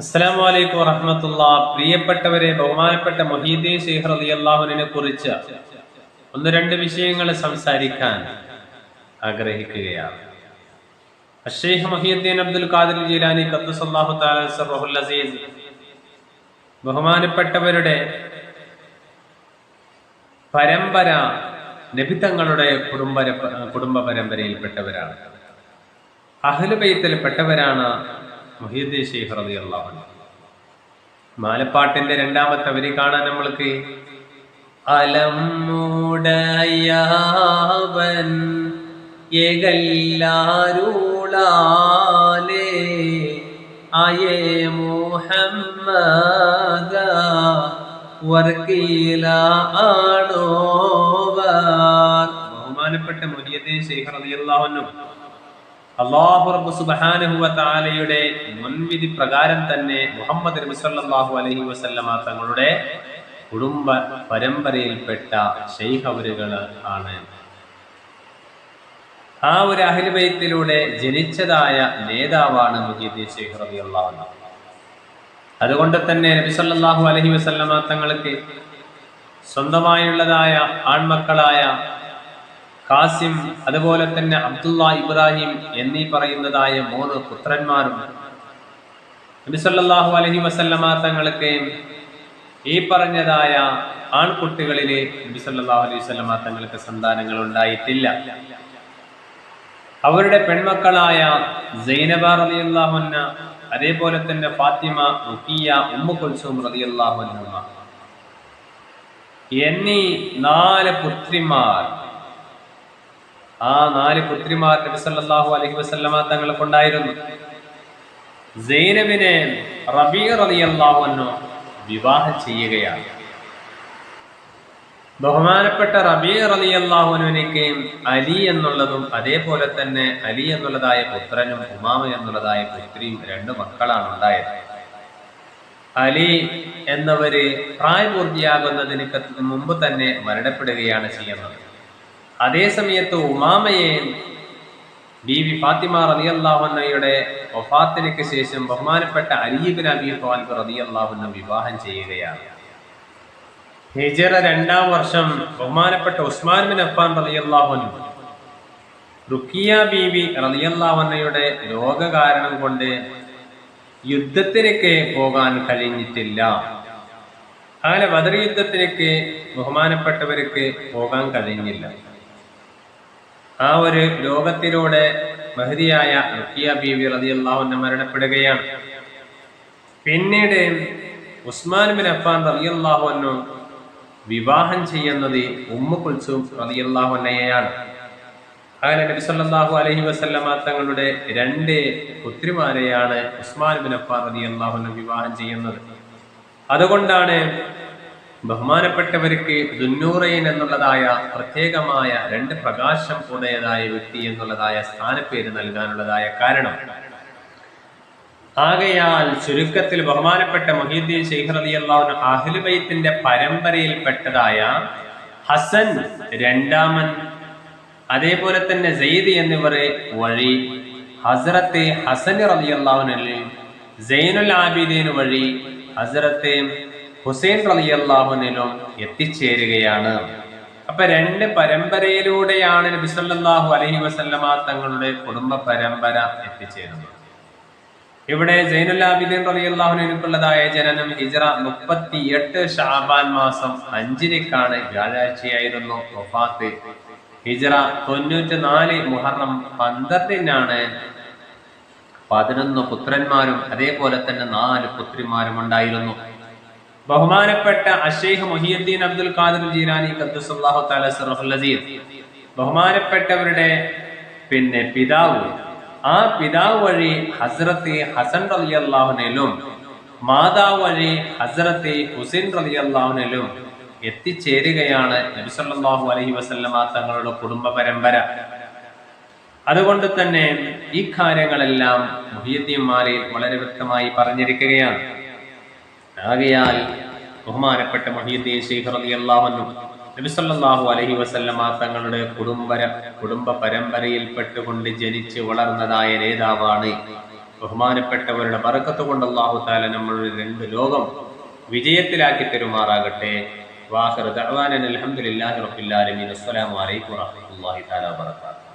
അസ്സലാമു അലൈക്കും വറഹ്മത്തുള്ള. പ്രിയപ്പെട്ടവരെ ബഹുമാനപ്പെട്ട മൊഹീദ്ദീൻ ഷെയ്ഖ് അലി അള്ളാഹുനെ കുറിച്ച് ഒന്ന് രണ്ട് വിഷയങ്ങൾ സംസാരിക്കാൻ ആഗ്രഹിക്കുകയാണ്. അഷേഖ് മൊഹീദ്ദീൻ അബ്ദുൽ ഖാദിർ ജീലാനി ഖദ്ദസല്ലാഹു തആല അസീസ് ബഹുമാനപ്പെട്ടവരുടെ പരമ്പര നബിതങ്ങളുടെ കുടുംബ കുടുംബ പരമ്പരയിൽപ്പെട്ടവരാണ്. അഹ്ലുബൈത്തിൽപ്പെട്ടവരാണ് മുഹീദ്ദീൻ ഷെയ്ഖ് റളിയല്ലാഹു അൻഹു. മാലപ്പാട്ടിന്റെ രണ്ടാമത്തെ വരി കാണാൻ നമ്മൾക്ക് അലമുടയവൻ ഏകല്ലാരൂളാലേ. അയേ മുഹമ്മദ വർക്കീല ആണോവർ ബഹുമാനപ്പെട്ട മുരിയതേ ശേഖർ റളിയല്ലാഹു അൻഹു അള്ളാഹു റബ്ബ് സുബ്ഹാനഹു വ തആലയുടെ മുൻവിധി പ്രകാരം തന്നെ മുഹമ്മദ് നബി അലഹി വസല്ലമ തങ്ങളുടെ കുടുംബ പരമ്പരയിൽപ്പെട്ട ഷെയ്ഹവരുകൾ ആണ്. ആ ഒരു അഹിൽബൈത്തിലൂടെ ജനിച്ചതായ നേതാവാണ് മുജീദ്ദീൻ ഷെയ്ഖ് റബി അള്ളാഹു അതുകൊണ്ട് തന്നെ നബി അലഹി അലൈഹി വസല്ലമ തങ്ങൾക്ക് സ്വന്തമായുള്ളതായ ആൺമക്കളായ കാസിം അതുപോലെ തന്നെ അബ്ദുള്ള ഇബ്രാഹിം എന്നീ പറയുന്നതായ മൂന്ന് പുത്രന്മാരും നബിസല്ലാഹു അലഹി വസല്ലമ തങ്ങൾക്ക് ഈ പറഞ്ഞതായ ആൺകുട്ടികളിലെ നബിസല്ലാഹു അലൈഹി വസല്ലമ തങ്ങൾക്ക് സന്താനങ്ങൾ ഉണ്ടായിട്ടില്ല. അവരുടെ പെൺമക്കളായ സൈനബ റളിയല്ലാഹുന്ന അതേപോലെ തന്നെ ഫാത്തിമ റുക്കിയ ഉമ്മു കുൽസും റളിയല്ലാഹു അൻഹുമ. എന്നീ നാല് പുത്രിമാർ ആ നാല് പുത്രിമാർ നബിസല്ലാഹു അലഹി വസല്ലമ തങ്ങൾക്കുണ്ടായിരുന്നു. സൈനബിനെ റബീ റളിയല്ലാഹു അൻഹു വിവാഹം ചെയ്യുകയാണ്. ബഹുമാനപ്പെട്ട റബീ റളിയല്ലാഹു അൻഹുവിനേക്ക് അലി എന്നുള്ളതും അതേപോലെ തന്നെ അലി എന്നുള്ളതായ പുത്രനും ഉമാമ എന്നുള്ളതായ പുത്രിയും രണ്ട് മക്കളാണ് ഉണ്ടായത്. അലി എന്നവര് പ്രായപൂർത്തിയാകുന്നതിന് മുമ്പ് തന്നെ മരണപ്പെടുകയാണ് ചെയ്യുന്നത്. അതേ സമയത്ത് ഉമാമയെ ബീവി ഫാത്തിമ റളിയല്ലാഹുന്നയുടെ വഫാത്തിനു ശേഷം ബഹുമാനപ്പെട്ട അലീബിൻ അബി ത്വാലിബ് അള്ളാഹുന്ന വിവാഹം ചെയ്യുകയാണ്. ഹിജറ രണ്ടാം വർഷം ബഹുമാനപ്പെട്ട ഉസ്മാൻ ബിൻ അഫ്ഫാൻ റളിയല്ലാഹുൻ റുക്കിയ ബീവി റളിയല്ലാഹുന്നയുടെ രോഗ രോഗകാരണം കൊണ്ട് യുദ്ധത്തിലേക്ക് പോകാൻ കഴിഞ്ഞിട്ടില്ല. അങ്ങനെ ബദർ യുദ്ധത്തിലേക്ക് ബഹുമാനപ്പെട്ടവർക്ക് പോകാൻ കഴിഞ്ഞില്ല. ആ ഒരു രോഗത്തിലൂടെ മഹതിയായ റുക്കിയ ബീവി റളിയല്ലാഹുന്ന മരണപ്പെടുകയാണ്. പിന്നീട് ഉസ്മാൻ ബിൻ അഫ്ഫാൻ റളിയല്ലാഹുന്നു വിവാഹം ചെയ്യുന്നത് ഉമ്മു കുൽസും റതിയല്ലാഹുന്നയെയാണ് അങ്ങനെ നബി സല്ലല്ലാഹു അലൈഹി വസല്ലമ തങ്ങളുടെ രണ്ട് പുത്രിമാരെയാണ് ഉസ്മാൻ ബിൻ അഫാൻ റതിയല്ലാഹുന്നു വിവാഹം ചെയ്യുന്നത്. അതുകൊണ്ടാണ് ബഹുമാനപ്പെട്ടവർക്ക് ദുന്നൂറയിൻ എന്നുള്ളതായ പ്രത്യേകമായ രണ്ട് പ്രകാശം ഉടയതായ വ്യക്തി എന്നുള്ളതായ സ്ഥാനപ്പേര് നൽകാനുള്ളതായ കാരണം. ആകയാൽ ചുരുക്കത്തിൽ ബഹുമാനപ്പെട്ട മൊഹീദ്ദീൻ ശൈഖർ അലി അള്ളാഹു അഹ്ലുബൈത്തിന്റെ പരമ്പരയിൽപ്പെട്ടതായ ഹസൻ രണ്ടാമൻ അതേപോലെ തന്നെ സെയ്ദ് എന്നിവർ വഴി ഹസ്രത്ത് ഹസൻ റലി അള്ളാഹുനല്ലേ സൈനുൽ ആബിദീൻ വഴി ഹസറത്തെ ഹുസൈൻ റലി അള്ളാഹുനിലും എത്തിച്ചേരുകയാണ്. അപ്പൊ രണ്ട് പരമ്പരയിലൂടെയാണ് നബി അലഹി വസല്ലമ തങ്ങളുടെ കുടുംബ പരമ്പര എത്തിച്ചേരുന്നത്. ഇവിടെ സൈനുൽ ആബിദീൻ റളിയല്ലാഹുവിനുള്ളതായ ജനനം ഹിജറ മുപ്പത്തി എട്ട് ഷാബാൻ മാസം അഞ്ചിനേക്കാണ് വ്യാഴാഴ്ചയായിരുന്നു വഫാത്ത്. ഹിജറ തൊണ്ണൂറ്റി നാല് മുഹറം പന്ത്രണ്ടിനാണ് പതിനൊന്ന് പുത്രന്മാരും അതേപോലെ തന്നെ നാല് പുത്രിമാരും ഉണ്ടായിരുന്നു. ബഹുമാനപ്പെട്ട അഷേഖ് മൊഹിയുദ്ദീൻ അബ്ദുൽ ഖാദിർ ജീരാനി ഖദ്ദുസല്ലാഹു തആല സറഫുൽ അസീസ്. ബഹുമാനപ്പെട്ടവരുടെ പിന്നെ പിതാവ്. ആ പിതാവ് വഴി ഹസ്രത്ത് ഹസൻ റലി അള്ളാഹുനിലും മാതാവ് വഴി ഹസ്രത്ത് ഹുസൈൻ റലി അള്ളാഹുനിലും എത്തിച്ചേരുകയാണ് നബിസല്ലാഹു അലഹി വസല്ലമ തങ്ങളുടെ കുടുംബ പരമ്പര. അതുകൊണ്ട് തന്നെ ഈ കാര്യങ്ങളെല്ലാം മുഹിയുദ്ദീൻ മാലയിൽ വളരെ വ്യക്തമായി പറഞ്ഞിരിക്കുകയാണ്. ആകയാൽ ബഹുമാനപ്പെട്ട മൊഹീദ്ദീൻ ഷെയ്ഖ് റളിയല്ലാഹു അൻഹു നബി സല്ലല്ലാഹു അലൈഹി വസല്ലമ തങ്ങളുടെ കുടുംബ കുടുംബ പരമ്പരയിൽപ്പെട്ടുകൊണ്ട് ജനിച്ച് വളർന്നതായ നേതാവാണ്. ബഹുമാനപ്പെട്ടവരുടെ ബറക്കത്ത് കൊണ്ട് അള്ളാഹു താല നമ്മളുടെ രണ്ട് ലോകം വിജയത്തിലാക്കി തരുമാറാകട്ടെ. വാഹർ ദഅവാനൻ അൽഹംദുലില്ലാഹി റബ്ബിൽ ആലമീൻ. അസ്സലാമു അലൈക്കും വറഹ്മത്തുള്ളാഹി തആല വബറകാതുഹു.